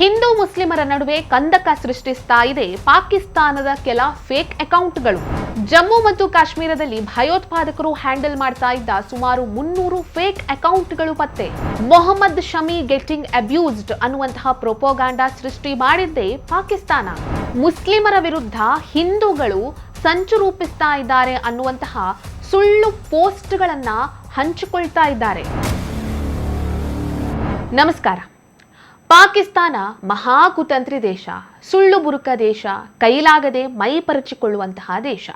ಹಿಂದೂ ಮುಸ್ಲಿಮರ ನಡುವೆ ಕಂದಕ ಸೃಷ್ಟಿಸ್ತಾ ಇದೆ ಪಾಕಿಸ್ತಾನದ ಕೆಲ ಫೇಕ್ ಅಕೌಂಟ್ಗಳು. ಜಮ್ಮು ಮತ್ತು ಕಾಶ್ಮೀರದಲ್ಲಿ ಭಯೋತ್ಪಾದಕರು ಹ್ಯಾಂಡಲ್ ಮಾಡ್ತಾ ಇದ್ದ ಸುಮಾರು ಮುನ್ನೂರು ಫೇಕ್ ಅಕೌಂಟ್ಗಳು ಪತ್ತೆ. ಮೊಹಮ್ಮದ್ ಶಮಿ ಗೆಟಿಂಗ್ ಅಬ್ಯೂಸ್ಡ್ ಅನ್ನುವಂತಹ ಪ್ರೊಪೋಗಾಂಡಾ ಸೃಷ್ಟಿ ಮಾಡಿದ್ದೇ ಪಾಕಿಸ್ತಾನ. ಮುಸ್ಲಿಮರ ವಿರುದ್ಧ ಹಿಂದೂಗಳು ಸಂಚು ರೂಪಿಸ್ತಾ ಇದ್ದಾರೆ ಅನ್ನುವಂತಹ ಸುಳ್ಳು ಪೋಸ್ಟ್ಗಳನ್ನ ಹಂಚಿಕೊಳ್ತಾ ಇದ್ದಾರೆ. ನಮಸ್ಕಾರ. ಪಾಕಿಸ್ತಾನ ಮಹಾಕುತಂತ್ರಿ ದೇಶ, ಸುಳ್ಳು ಬುರುಕ ದೇಶ, ಕೈಲಾಗದೆ ಮೈ ಪರಚಿಕೊಳ್ಳುವಂತಹ ದೇಶ.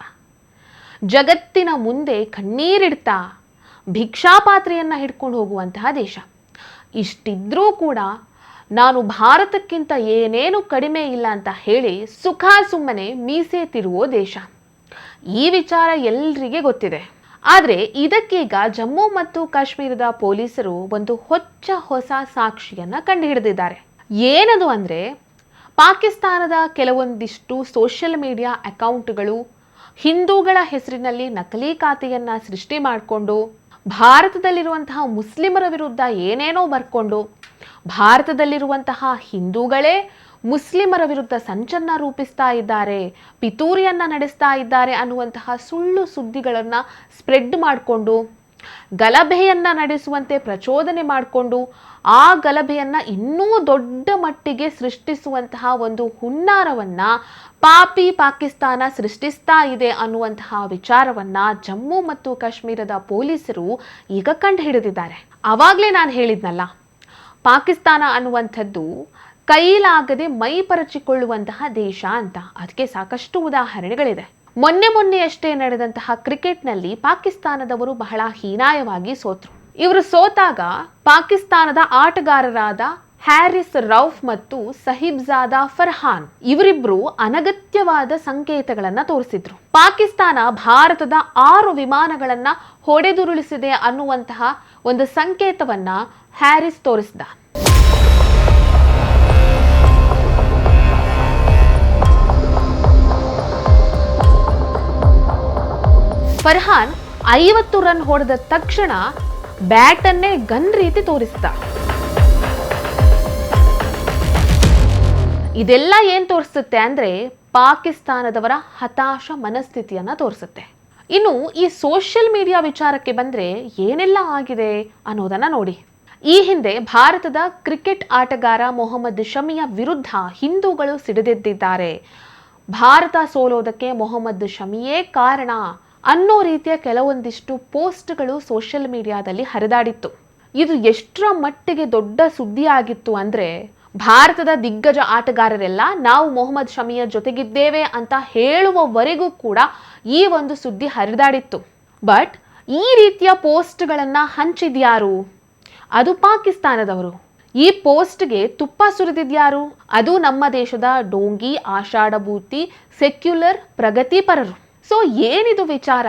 ಜಗತ್ತಿನ ಮುಂದೆ ಕಣ್ಣೀರಿಡ್ತಾ ಭಿಕ್ಷಾಪಾತ್ರೆಯನ್ನು ಹಿಡ್ಕೊಂಡು ಹೋಗುವಂತಹ ದೇಶ. ಇಷ್ಟಿದ್ರೂ ಕೂಡ ನಾನು ಭಾರತಕ್ಕಿಂತ ಏನೇನು ಕಡಿಮೆ ಇಲ್ಲ ಅಂತ ಹೇಳಿ ಸುಖ ಸುಮ್ಮನೆ ಮೀಸೆ ತಿರುವೋ ದೇಶ. ಈ ವಿಚಾರ ಎಲ್ರಿಗೆ ಗೊತ್ತಿದೆ. ಆದರೆ ಇದಕ್ಕೀಗ ಜಮ್ಮು ಮತ್ತು ಕಾಶ್ಮೀರದ ಪೊಲೀಸರು ಒಂದು ಹೊಚ್ಚ ಹೊಸ ಸಾಕ್ಷಿಯನ್ನ ಕಂಡುಹಿಡಿದಿದ್ದಾರೆ. ಏನದು ಅಂದ್ರೆ, ಪಾಕಿಸ್ತಾನದ ಕೆಲವೊಂದಿಷ್ಟು ಸೋಷಿಯಲ್ ಮೀಡಿಯಾ ಅಕೌಂಟ್ಗಳು ಹಿಂದೂಗಳ ಹೆಸರಿನಲ್ಲಿ ನಕಲಿ ಖಾತೆಯನ್ನ ಸೃಷ್ಟಿ ಮಾಡಿಕೊಂಡು, ಭಾರತದಲ್ಲಿರುವಂತಹ ಮುಸ್ಲಿಮರ ವಿರುದ್ಧ ಏನೇನೋ ಬರ್ಕೊಂಡು, ಭಾರತದಲ್ಲಿರುವಂತಹ ಹಿಂದೂಗಳೇ ಮುಸ್ಲಿಮರ ವಿರುದ್ಧ ಸಂಚನ್ನ ರೂಪಿಸ್ತಾ ಇದ್ದಾರೆ, ಪಿತೂರಿಯನ್ನ ನಡೆಸ್ತಾ ಇದ್ದಾರೆ ಅನ್ನುವಂತಹ ಸುಳ್ಳು ಸುದ್ದಿಗಳನ್ನು ಸ್ಪ್ರೆಡ್ ಮಾಡಿಕೊಂಡು, ಗಲಭೆಯನ್ನ ನಡೆಸುವಂತೆ ಪ್ರಚೋದನೆ ಮಾಡಿಕೊಂಡು, ಆ ಗಲಭೆಯನ್ನ ಇನ್ನೂ ದೊಡ್ಡ ಮಟ್ಟಿಗೆ ಸೃಷ್ಟಿಸುವಂತಹ ಒಂದು ಹುನ್ನಾರವನ್ನ ಪಾಪಿ ಪಾಕಿಸ್ತಾನ ಸೃಷ್ಟಿಸ್ತಾ ಇದೆ ಅನ್ನುವಂತಹ ವಿಚಾರವನ್ನ ಜಮ್ಮು ಮತ್ತು ಕಾಶ್ಮೀರದ ಪೊಲೀಸರು ಈಗ ಕಂಡು ಹಿಡಿದಿದ್ದಾರೆ. ಅವಾಗಲೇ ನಾನು ಹೇಳಿದ್ನಲ್ಲ, ಪಾಕಿಸ್ತಾನ ಅನ್ನುವಂಥದ್ದು ಕೈಲಾಗದೆ ಮೈ ಪರಚಿಕೊಳ್ಳುವಂತಹ ದೇಶ ಅಂತ. ಅದಕ್ಕೆ ಸಾಕಷ್ಟು ಉದಾಹರಣೆಗಳಿದೆ. ಮೊನ್ನೆ ಮೊನ್ನೆಯಷ್ಟೇ ನಡೆದಂತಹ ಕ್ರಿಕೆಟ್ನಲ್ಲಿ ಪಾಕಿಸ್ತಾನದವರು ಬಹಳ ಹೀನಾಯವಾಗಿ ಸೋತರು. ಇವರು ಸೋತಾಗ ಪಾಕಿಸ್ತಾನದ ಆಟಗಾರರಾದ ಹ್ಯಾರಿಸ್ ರೌಫ್ ಮತ್ತು ಸಹಿಬ್ಜಾದಾ ಫರ್ಹಾನ್ ಇವರಿಬ್ರು ಅನಗತ್ಯವಾದ ಸಂಕೇತಗಳನ್ನ ತೋರಿಸಿದ್ರು. ಪಾಕಿಸ್ತಾನ ಭಾರತದ ಆರು ವಿಮಾನಗಳನ್ನ ಹೊಡೆದುರುಳಿಸಿದೆ ಅನ್ನುವಂತಹ ಒಂದು ಸಂಕೇತವನ್ನ ಹ್ಯಾರಿಸ್ ತೋರಿಸಿದ. ಫರ್ಹಾನ್ ಐವತ್ತು ರನ್ ಹೊಡೆದ ತಕ್ಷಣ ಬ್ಯಾಟನ್ನೇ ಗನ್ ರೀತಿ ತೋರಿಸಿದ ಇದೆಲ್ಲ ಏನ್ ತೋರಿಸುತ್ತೆ ಅಂದ್ರೆ ಪಾಕಿಸ್ತಾನದವರ ಹತಾಶ ಮನಸ್ಥಿತಿಯನ್ನ ತೋರಿಸುತ್ತೆ. ಇನ್ನು ಈ ಸೋಷಿಯಲ್ ಮೀಡಿಯಾ ವಿಚಾರಕ್ಕೆ ಬಂದ್ರೆ ಏನೆಲ್ಲ ಆಗಿದೆ ಅನ್ನೋದನ್ನ ನೋಡಿ. ಈ ಹಿಂದೆ ಭಾರತದ ಕ್ರಿಕೆಟ್ ಆಟಗಾರ ಮೊಹಮ್ಮದ್ ಶಮಿಯ ವಿರುದ್ಧ ಹಿಂದೂಗಳು ಸಿಡಿದೆದ್ದಿದ್ದಾರೆ. ಭಾರತ ಸೋಲೋದಕ್ಕೆ ಮೊಹಮ್ಮದ್ ಶಮಿಯೇ ಕಾರಣ. ಅನ್ನೋ ರೀತಿಯ ಕೆಲವೊಂದಿಷ್ಟು ಪೋಸ್ಟ್ಗಳು ಸೋಷಿಯಲ್ ಮೀಡಿಯಾದಲ್ಲಿ ಹರಿದಾಡಿತ್ತು. ಇದು ಎಷ್ಟರ ಮಟ್ಟಿಗೆ ದೊಡ್ಡ ಸುದ್ದಿ ಆಗಿತ್ತು ಅಂದ್ರೆ, ಭಾರತದ ದಿಗ್ಗಜ ಆಟಗಾರರೆಲ್ಲ ನಾವು ಮೊಹಮ್ಮದ್ ಶಮಿಯ ಜೊತೆಗಿದ್ದೇವೆ ಅಂತ ಹೇಳುವವರೆಗೂ ಕೂಡ ಈ ಒಂದು ಸುದ್ದಿ ಹರಿದಾಡಿತ್ತು. ಬಟ್, ಈ ರೀತಿಯ ಪೋಸ್ಟ್ಗಳನ್ನು ಹಂಚಿದ್ಯಾರು? ಅದು ಪಾಕಿಸ್ತಾನದವರು. ಈ ಪೋಸ್ಟ್ಗೆ ತುಪ್ಪ ಸುರಿದಿದ್ಯಾರು? ಅದು ನಮ್ಮ ದೇಶದ ಡೋಂಗಿ, ಆಷಾಢಭೂತಿ, ಸೆಕ್ಯುಲರ್ ಪ್ರಗತಿಪರರು. ಸೊ ಏನಿದು ವಿಚಾರ?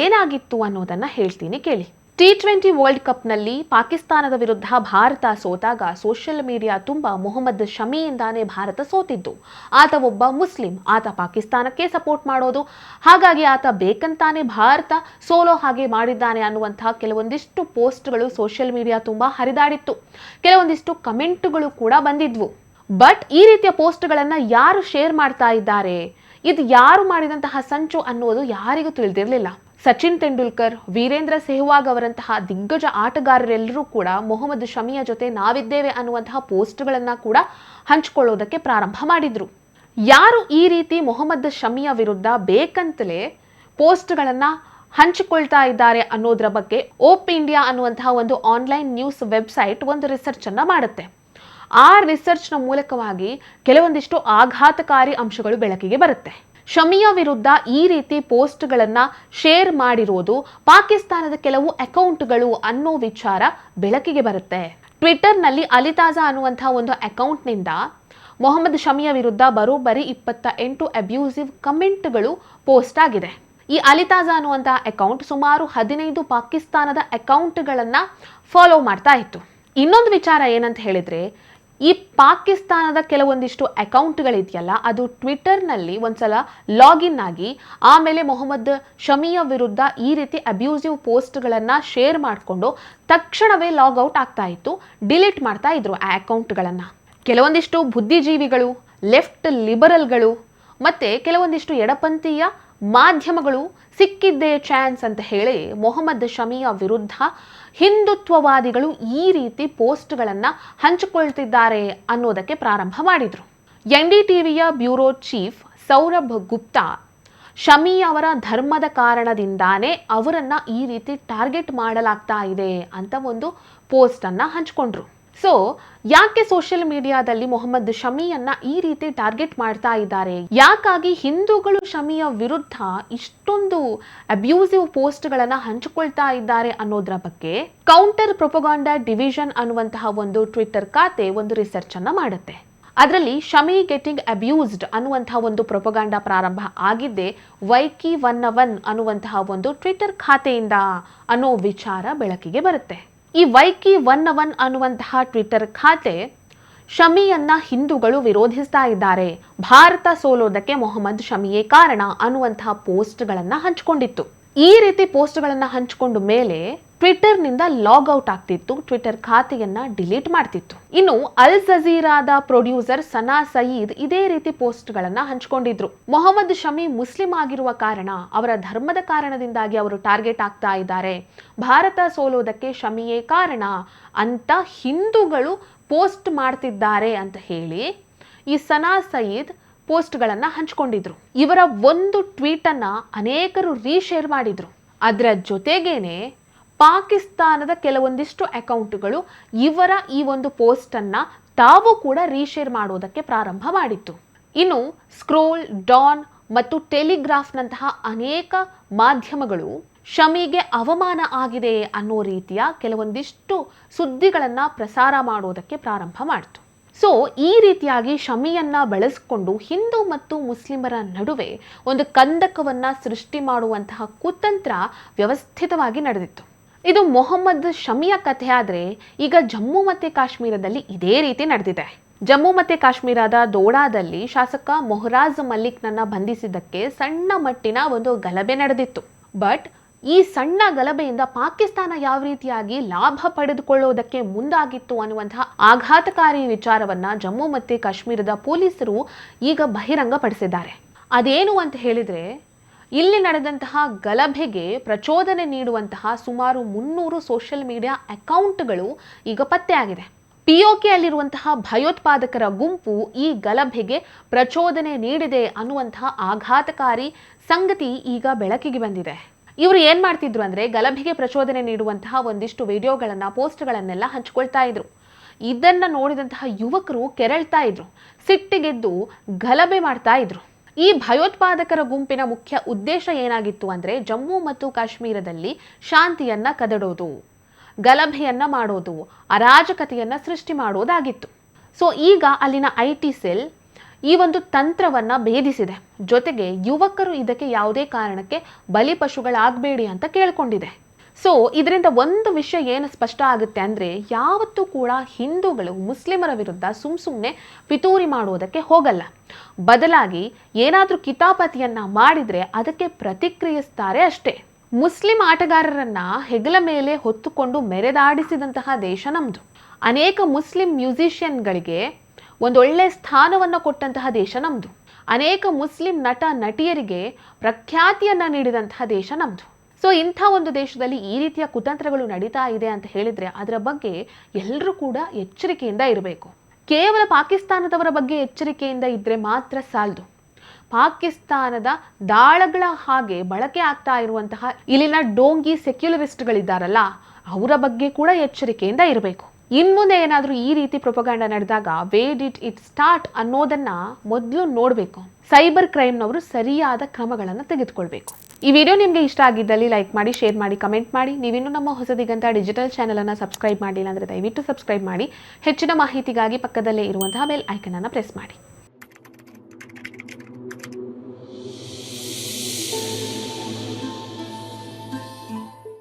ಏನಾಗಿತ್ತು ಅನ್ನೋದನ್ನ ಹೇಳ್ತೀನಿ ಕೇಳಿ. ಟಿ ಟ್ವೆಂಟಿ ವರ್ಲ್ಡ್ ಕಪ್ನಲ್ಲಿ ಪಾಕಿಸ್ತಾನದ ವಿರುದ್ಧ ಭಾರತ ಸೋತಾಗ ಸೋಷಿಯಲ್ ಮೀಡಿಯಾ ತುಂಬಾ ಮೊಹಮ್ಮದ್ ಶಮಿಯಿಂದಾನೇ ಭಾರತ ಸೋತಿದ್ದು. ಆತ ಒಬ್ಬ ಮುಸ್ಲಿಂ, ಆತ ಪಾಕಿಸ್ತಾನಕ್ಕೆ ಸಪೋರ್ಟ್ ಮಾಡೋದು. ಹಾಗಾಗಿ ಆತ ಬೇಕಂತಾನೆ ಭಾರತ ಸೋಲೋ ಹಾಗೆ ಮಾಡಿದ್ದಾನೆ ಅನ್ನುವಂತಹ ಕೆಲವೊಂದಿಷ್ಟು ಪೋಸ್ಟ್ಗಳು ಸೋಷಿಯಲ್ ಮೀಡಿಯಾ ತುಂಬ ಹರಿದಾಡಿತ್ತು. ಕೆಲವೊಂದಿಷ್ಟು ಕಮೆಂಟ್ಗಳು ಕೂಡ ಬಂದಿದ್ವು. ಬಟ್ ಈ ರೀತಿಯ ಪೋಸ್ಟ್ಗಳನ್ನು ಯಾರು ಶೇರ್ ಮಾಡ್ತಾ ಇದ್ದಾರೆ? ಇದು ಯಾರು ಮಾಡಿದಂತಹ ಸಂಚು ಅನ್ನುವುದು ಯಾರಿಗೂ ತಿಳಿದಿರಲಿಲ್ಲ. ಸಚಿನ್ ತೆಂಡೂಲ್ಕರ್, ವೀರೇಂದ್ರ ಸೆಹ್ವಾಗ್ ಅವರಂತಹ ದಿಗ್ಗಜ ಆಟಗಾರರೆಲ್ಲರೂ ಕೂಡ ಮೊಹಮ್ಮದ್ ಶಮಿಯ ಜೊತೆ ನಾವಿದ್ದೇವೆ ಅನ್ನುವಂತಹ ಪೋಸ್ಟ್ಗಳನ್ನ ಕೂಡ ಹಂಚಿಕೊಳ್ಳೋದಕ್ಕೆ ಪ್ರಾರಂಭ ಮಾಡಿದ್ರು. ಯಾರು ಈ ರೀತಿ ಮೊಹಮ್ಮದ್ ಶಮಿಯ ವಿರುದ್ಧ ಬೇಕಂತಲೇ ಪೋಸ್ಟ್ಗಳನ್ನ ಹಂಚಿಕೊಳ್ತಾ ಇದ್ದಾರೆ ಅನ್ನೋದ್ರ ಬಗ್ಗೆ ಓಪ್ ಇಂಡಿಯಾ ಅನ್ನುವಂತಹ ಒಂದು ಆನ್ಲೈನ್ ನ್ಯೂಸ್ ವೆಬ್ಸೈಟ್ ಒಂದು ರಿಸರ್ಚ್ ಅನ್ನ ಮಾಡುತ್ತೆ. ಆ ರಿಸರ್ಚ್ನ ಮೂಲಕವಾಗಿ ಕೆಲವೊಂದಿಷ್ಟು ಆಘಾತಕಾರಿ ಅಂಶಗಳು ಬೆಳಕಿಗೆ ಬರುತ್ತೆ. ಶಮಿಯ ವಿರುದ್ಧ ಈ ರೀತಿ ಪೋಸ್ಟ್ಗಳನ್ನ ಶೇರ್ ಮಾಡಿರೋದು ಪಾಕಿಸ್ತಾನದ ಕೆಲವು ಅಕೌಂಟ್ಗಳು ಅನ್ನೋ ವಿಚಾರ ಬೆಳಕಿಗೆ ಬರುತ್ತೆ. ಟ್ವಿಟರ್ನಲ್ಲಿ ಅಲಿತಾಜಾ ಅನ್ನುವಂಥ ಒಂದು ಅಕೌಂಟ್ನಿಂದ ಮೊಹಮ್ಮದ್ ಶಮಿಯ ವಿರುದ್ಧ ಬರೋಬ್ಬರಿ ಇಪ್ಪತ್ತ ಎಂಟು ಅಬ್ಯೂಸಿವ್ ಕಮೆಂಟ್ಗಳು ಪೋಸ್ಟ್ ಆಗಿದೆ. ಈ ಅಲಿತಾಜಾ ಅನ್ನುವಂತಹ ಅಕೌಂಟ್ ಸುಮಾರು ಹದಿನೈದು ಪಾಕಿಸ್ತಾನದ ಅಕೌಂಟ್ಗಳನ್ನ ಫಾಲೋ ಮಾಡ್ತಾ ಇತ್ತು. ಇನ್ನೊಂದು ವಿಚಾರ ಏನಂತ ಹೇಳಿದ್ರೆ ಈ ಪಾಕಿಸ್ತಾನದ ಕೆಲವೊಂದಿಷ್ಟು ಅಕೌಂಟ್ಗಳಿದೆಯಲ್ಲ, ಅದು ಟ್ವಿಟರ್ನಲ್ಲಿ ಒಂದ್ಸಲ ಲಾಗಿನ್ ಆಗಿ, ಆಮೇಲೆ ಮೊಹಮ್ಮದ್ ಶಮಿಯ ವಿರುದ್ಧ ಈ ರೀತಿ ಅಬ್ಯೂಸಿವ್ ಪೋಸ್ಟ್ಗಳನ್ನು ಶೇರ್ ಮಾಡಿಕೊಂಡು ತಕ್ಷಣವೇ ಲಾಗ್ ಔಟ್ ಆಗ್ತಾ ಇತ್ತು, ಡಿಲೀಟ್ ಮಾಡ್ತಾ ಇದ್ರು ಆ ಅಕೌಂಟ್ಗಳನ್ನು. ಕೆಲವೊಂದಿಷ್ಟು ಬುದ್ಧಿಜೀವಿಗಳು, ಲೆಫ್ಟ್ ಲಿಬರಲ್ಗಳು, ಮತ್ತೆ ಕೆಲವೊಂದಿಷ್ಟು ಎಡಪಂಥೀಯ ಮಾಧ್ಯಮಗಳು ಸಿಕ್ಕಿದ್ದೇ ಚಾನ್ಸ್ ಅಂತ ಹೇಳಿ ಮೊಹಮ್ಮದ್ ಶಮಿಯ ವಿರುದ್ಧ ಹಿಂದುತ್ವವಾದಿಗಳು ಈ ರೀತಿ ಪೋಸ್ಟ್ಗಳನ್ನು ಹಂಚಿಕೊಳ್ತಿದ್ದಾರೆ ಅನ್ನೋದಕ್ಕೆ ಪ್ರಾರಂಭ ಮಾಡಿದರು. ಎನ್ ಡಿ ಟಿವಿಯ ಬ್ಯೂರೋ ಚೀಫ್ ಸೌರಭ್ ಗುಪ್ತಾ ಶಮಿ ಅವರ ಧರ್ಮದ ಕಾರಣದಿಂದಾನೇ ಅವರನ್ನ ಈ ರೀತಿ ಟಾರ್ಗೆಟ್ ಮಾಡಲಾಗ್ತಾ ಇದೆ ಅಂತ ಒಂದು ಪೋಸ್ಟ್ ಅನ್ನ ಹಂಚ್ಕೊಂಡ್ರು. ಸೊ ಯಾಕೆ ಸೋಷಿಯಲ್ ಮೀಡಿಯಾದಲ್ಲಿ ಮೊಹಮ್ಮದ್ ಶಮಿಯನ್ನ ಈ ರೀತಿ ಟಾರ್ಗೆಟ್ ಮಾಡ್ತಾ ಇದ್ದಾರೆ? ಯಾಕಾಗಿ ಹಿಂದೂಗಳು ಶಮಿಯ ವಿರುದ್ಧ ಇಷ್ಟೊಂದು ಅಬ್ಯೂಸಿವ್ ಪೋಸ್ಟ್ಗಳನ್ನ ಹಂಚಿಕೊಳ್ತಾ ಇದ್ದಾರೆ ಅನ್ನೋದ್ರ ಬಗ್ಗೆ ಕೌಂಟರ್ ಪ್ರೊಪಗಾಂಡಾ ಡಿವಿಷನ್ ಅನ್ನುವಂತಹ ಒಂದು ಟ್ವಿಟರ್ ಖಾತೆ ಒಂದು ರಿಸರ್ಚ್ ಅನ್ನ ಮಾಡುತ್ತೆ. ಅದರಲ್ಲಿ ಶಮಿ ಗೆಟಿಂಗ್ ಅಬ್ಯೂಸ್ಡ್ ಅನ್ನುವಂತಹ ಒಂದು ಪ್ರೊಪಗಾಂಡ ಪ್ರಾರಂಭ ಆಗಿದ್ದೆ ವೈಕಿ ಒನ್ ಒನ್ ಅನ್ನುವಂತಹ ಒಂದು ಟ್ವಿಟರ್ ಖಾತೆಯಿಂದ ಅನ್ನೋ ವಿಚಾರ ಬೆಳಕಿಗೆ ಬರುತ್ತೆ. ಈ ವೈಕಿ ಒನ್ ಒನ್ ಅನ್ನುವಂತಹ ಟ್ವಿಟರ್ ಖಾತೆ ಶಮಿಯನ್ನ ಹಿಂದೂಗಳು ವಿರೋಧಿಸ್ತಾ ಇದ್ದಾರೆ. ಭಾರತ ಸೋಲೋದಕ್ಕೆ ಮೊಹಮ್ಮದ್ ಶಮಿಯೇ ಕಾರಣ ಅನ್ನುವಂತಹ ಪೋಸ್ಟ್ಗಳನ್ನ ಹಂಚಿಕೊಂಡಿತ್ತು. ಈ ರೀತಿ ಪೋಸ್ಟ್ಗಳನ್ನು ಹಂಚಿಕೊಂಡ ಮೇಲೆ ಟ್ವಿಟರ್ನಿಂದ ಲಾಗ್ ಔಟ್ ಆಗ್ತಿತ್ತು, ಟ್ವಿಟ್ಟರ್ ಖಾತೆಯನ್ನ ಡಿಲೀಟ್ ಮಾಡ್ತಿತ್ತು. ಇನ್ನು ಅಲ್ ಜಜೀರಾದ ಪ್ರೊಡ್ಯೂಸರ್ ಸನಾ ಸಯೀದ್ ಇದೇ ರೀತಿ ಪೋಸ್ಟ್ಗಳನ್ನ ಹಂಚಿಕೊಂಡಿದ್ರು. ಮೊಹಮ್ಮದ್ ಶಮಿ ಮುಸ್ಲಿಂ ಆಗಿರುವ ಕಾರಣ ಅವರ ಧರ್ಮದ ಕಾರಣದಿಂದಾಗಿ ಅವರು ಟಾರ್ಗೆಟ್ ಆಗ್ತಾ ಇದ್ದಾರೆ. ಭಾರತ ಸೋಲೋದಕ್ಕೆ ಶಮಿಯೇ ಕಾರಣ ಅಂತ ಹಿಂದೂಗಳು ಪೋಸ್ಟ್ ಮಾಡ್ತಿದ್ದಾರೆ ಅಂತ ಹೇಳಿ ಈ ಸನಾ ಸಯೀದ್ ಪೋಸ್ಟ್ಗಳನ್ನ ಹಂಚಿಕೊಂಡಿದ್ರು. ಇವರ ಒಂದು ಟ್ವೀಟನ್ನು ಅನೇಕರು ರೀಶೇರ್ ಮಾಡಿದರು. ಅದರ ಜೊತೆಗೇನೆ ಪಾಕಿಸ್ತಾನದ ಕೆಲವೊಂದಿಷ್ಟು ಅಕೌಂಟ್ಗಳು ಇವರ ಈ ಒಂದು ಪೋಸ್ಟನ್ನು ತಾವು ಕೂಡ ರೀಶೇರ್ ಮಾಡೋದಕ್ಕೆ ಪ್ರಾರಂಭ ಮಾಡಿತ್ತು. ಇನ್ನು ಸ್ಕ್ರೋಲ್, ಡಾನ್ ಮತ್ತು ಟೆಲಿಗ್ರಾಫ್ನಂತಹ ಅನೇಕ ಮಾಧ್ಯಮಗಳು ಶಮಿಗೆ ಅವಮಾನ ಆಗಿದೆ ಅನ್ನೋ ರೀತಿಯ ಕೆಲವೊಂದಿಷ್ಟು ಸುದ್ದಿಗಳನ್ನು ಪ್ರಸಾರ ಮಾಡೋದಕ್ಕೆ ಪ್ರಾರಂಭ ಮಾಡಿತು. ಸೊ ಈ ರೀತಿಯಾಗಿ ಶಮಿಯನ್ನ ಬಳಸಿಕೊಂಡು ಹಿಂದೂ ಮತ್ತು ಮುಸ್ಲಿಮರ ನಡುವೆ ಒಂದು ಕಂದಕವನ್ನ ಸೃಷ್ಟಿ ಮಾಡುವಂತಹ ಕುತಂತ್ರ ವ್ಯವಸ್ಥಿತವಾಗಿ ನಡೆದಿತ್ತು. ಇದು ಮೊಹಮ್ಮದ್ ಶಮಿಯ ಕಥೆ ಆದರೆ ಈಗ ಜಮ್ಮು ಮತ್ತು ಕಾಶ್ಮೀರದಲ್ಲಿ ಇದೇ ರೀತಿ ನಡೆದಿದೆ. ಜಮ್ಮು ಮತ್ತು ಕಾಶ್ಮೀರದ ದೋಡಾದಲ್ಲಿ ಶಾಸಕ ಮೊಹರಾಜ್ ಮಲ್ಲಿಕ್ನನ್ನ ಬಂಧಿಸಿದ್ದಕ್ಕೆ ಸಣ್ಣ ಮಟ್ಟಿನ ಒಂದು ಗಲಭೆ ನಡೆದಿತ್ತು. ಬಟ್ ಈ ಸಣ್ಣ ಗಲಭೆಯಿಂದ ಪಾಕಿಸ್ತಾನ ಯಾವ ರೀತಿಯಾಗಿ ಲಾಭ ಪಡೆದುಕೊಳ್ಳುವುದಕ್ಕೆ ಮುಂದಾಗಿತ್ತು ಅನ್ನುವಂತಹ ಆಘಾತಕಾರಿ ವಿಚಾರವನ್ನ ಜಮ್ಮು ಮತ್ತು ಕಾಶ್ಮೀರದ ಪೊಲೀಸರು ಈಗ ಬಹಿರಂಗಪಡಿಸಿದ್ದಾರೆ. ಅದೇನು ಅಂತ ಹೇಳಿದ್ರೆ, ಇಲ್ಲಿ ನಡೆದಂತಹ ಗಲಭೆಗೆ ಪ್ರಚೋದನೆ ನೀಡುವಂತಹ ಸುಮಾರು ಮುನ್ನೂರು ಸೋಷಿಯಲ್ ಮೀಡಿಯಾ ಅಕೌಂಟ್ಗಳು ಈಗ ಪತ್ತೆಯಾಗಿದೆ. ಪಿಒಕೆ ಅಲ್ಲಿರುವಂತಹ ಭಯೋತ್ಪಾದಕರ ಗುಂಪು ಈ ಗಲಭೆಗೆ ಪ್ರಚೋದನೆ ನೀಡಿದೆ ಅನ್ನುವಂತಹ ಆಘಾತಕಾರಿ ಸಂಗತಿ ಈಗ ಬೆಳಕಿಗೆ ಬಂದಿದೆ. ಇವರು ಏನ್ ಮಾಡ್ತಿದ್ರು ಅಂದ್ರೆ ಗಲಭೆಗೆ ಪ್ರಚೋದನೆ ನೀಡುವಂತಹ ಒಂದಿಷ್ಟು ವಿಡಿಯೋಗಳನ್ನ, ಪೋಸ್ಟ್ಗಳನ್ನೆಲ್ಲ ಹಂಚ್ಕೊಳ್ತಾ ಇದ್ರು. ಇದನ್ನ ನೋಡಿದಂತಹ ಯುವಕರು ಕೆರಳ್ತಾ ಇದ್ರು. ಸಿಟ್ಟಿಗೆದ್ದು ಗಲಭೆ ಮಾಡ್ತಾ ಇದ್ರು. ಈ ಭಯೋತ್ಪಾದಕರ ಗುಂಪಿನ ಮುಖ್ಯ ಉದ್ದೇಶ ಏನಾಗಿತ್ತು ಅಂದ್ರೆ ಜಮ್ಮು ಮತ್ತು ಕಾಶ್ಮೀರದಲ್ಲಿ ಶಾಂತಿಯನ್ನ ಕದಡೋದು, ಗಲಭೆಯನ್ನ ಮಾಡೋದು, ಅರಾಜಕತೆಯನ್ನ ಸೃಷ್ಟಿ ಮಾಡೋದಾಗಿತ್ತು. ಸೊ ಈಗ ಅಲ್ಲಿನ ಐ ಟಿ ಸೆಲ್ ಈ ಒಂದು ತಂತ್ರವನ್ನ ಭೇದಿಸಿದೆ. ಜೊತೆಗೆ ಯುವಕರು ಇದಕ್ಕೆ ಯಾವುದೇ ಕಾರಣಕ್ಕೆ ಬಲಿಪಶುಗಳಾಗಬೇಡಿ ಅಂತ ಕೇಳ್ಕೊಂಡಿದೆ. ಸೊ ಇದರಿಂದ ಒಂದು ವಿಷಯ ಏನು ಸ್ಪಷ್ಟ ಆಗುತ್ತೆ ಅಂದರೆ ಯಾವತ್ತೂ ಕೂಡ ಹಿಂದೂಗಳು ಮುಸ್ಲಿಮರ ವಿರುದ್ಧ ಸುಮ್ ಸುಮ್ಮನೆ ಪಿತೂರಿ ಮಾಡುವುದಕ್ಕೆ ಹೋಗಲ್ಲ. ಬದಲಾಗಿ ಏನಾದರೂ ಕಿತಾಪತಿಯನ್ನ ಮಾಡಿದರೆ ಅದಕ್ಕೆ ಪ್ರತಿಕ್ರಿಯಿಸ್ತಾರೆ ಅಷ್ಟೇ. ಮುಸ್ಲಿಂ ಆಟಗಾರರನ್ನ ಹೆಗಲ ಮೇಲೆ ಹೊತ್ತುಕೊಂಡು ಮೆರೆದಾಡಿಸಿದಂತಹ ದೇಶ ನಮ್ಮದು ಅನೇಕ ಮುಸ್ಲಿಂ ಮ್ಯೂಸಿಷಿಯನ್ಗಳಿಗೆ ಒಂದೊಳ್ಳೆ ಸ್ಥಾನವನ್ನು ಕೊಟ್ಟಂತಹ ದೇಶ ನಮ್ಮದು ಅನೇಕ ಮುಸ್ಲಿಂ ನಟ, ನಟಿಯರಿಗೆ ಪ್ರಖ್ಯಾತಿಯನ್ನ ನೀಡಿದಂತಹ ದೇಶ ನಮ್ಮದು ಸೊ ಇಂಥ ಒಂದು ದೇಶದಲ್ಲಿ ಈ ರೀತಿಯ ಕುತಂತ್ರಗಳು ನಡೀತಾ ಇದೆ ಅಂತ ಹೇಳಿದ್ರೆ ಅದರ ಬಗ್ಗೆ ಎಲ್ಲರೂ ಕೂಡ ಎಚ್ಚರಿಕೆಯಿಂದ ಇರಬೇಕು. ಕೇವಲ ಪಾಕಿಸ್ತಾನದವರ ಬಗ್ಗೆ ಎಚ್ಚರಿಕೆಯಿಂದ ಇದ್ರೆ ಮಾತ್ರ ಸಾಲದು. ಪಾಕಿಸ್ತಾನದ ದಾಳಗಳ ಹಾಗೆ ಬಳಕೆ ಆಗ್ತಾ ಇರುವಂತಹ ಇಲ್ಲಿನ ಡೋಂಗಿ ಸೆಕ್ಯುಲರಿಸ್ಟ್ಗಳಿದ್ದಾರಲ್ಲ, ಅವರ ಬಗ್ಗೆ ಕೂಡ ಎಚ್ಚರಿಕೆಯಿಂದ ಇರಬೇಕು. ಇನ್ಮುಂದೆ ಏನಾದರೂ ಈ ರೀತಿ ಪ್ರೊಪಗಾಂಡ ನಡೆದಾಗ ವೇ ಡಿಟ್ ಇಟ್ ಸ್ಟಾರ್ಟ್ ಅನ್ನೋದನ್ನ ಮೊದಲು ನೋಡಬೇಕು. ಸೈಬರ್ ಕ್ರೈಮ್ನವರು ಸರಿಯಾದ ಕ್ರಮಗಳನ್ನು ತೆಗೆದುಕೊಳ್ಬೇಕು. ಈ ವಿಡಿಯೋ ನಿಮಗೆ ಇಷ್ಟ ಆಗಿದ್ದಲ್ಲಿ ಲೈಕ್ ಮಾಡಿ ಶೇರ್ ಮಾಡಿ ಕಮೆಂಟ್ ಮಾಡಿ. ನೀವಿನ್ನೂ ನಮ್ಮ ಹೊಸದಿಗಂತ ಡಿಜಿಟಲ್ ಚಾನಲನ್ನು ಸಬ್ಸ್ಕ್ರೈಬ್ ಮಾಡಿಲ್ಲ ಅಂದರೆ ದಯವಿಟ್ಟು ಸಬ್ಸ್ಕ್ರೈಬ್ ಮಾಡಿ. ಹೆಚ್ಚಿನ ಮಾಹಿತಿಗಾಗಿ ಪಕ್ಕದಲ್ಲೇ ಇರುವಂತಹ ಬೆಲ್ ಐಕನನ್ನು ಪ್ರೆಸ್ ಮಾಡಿ.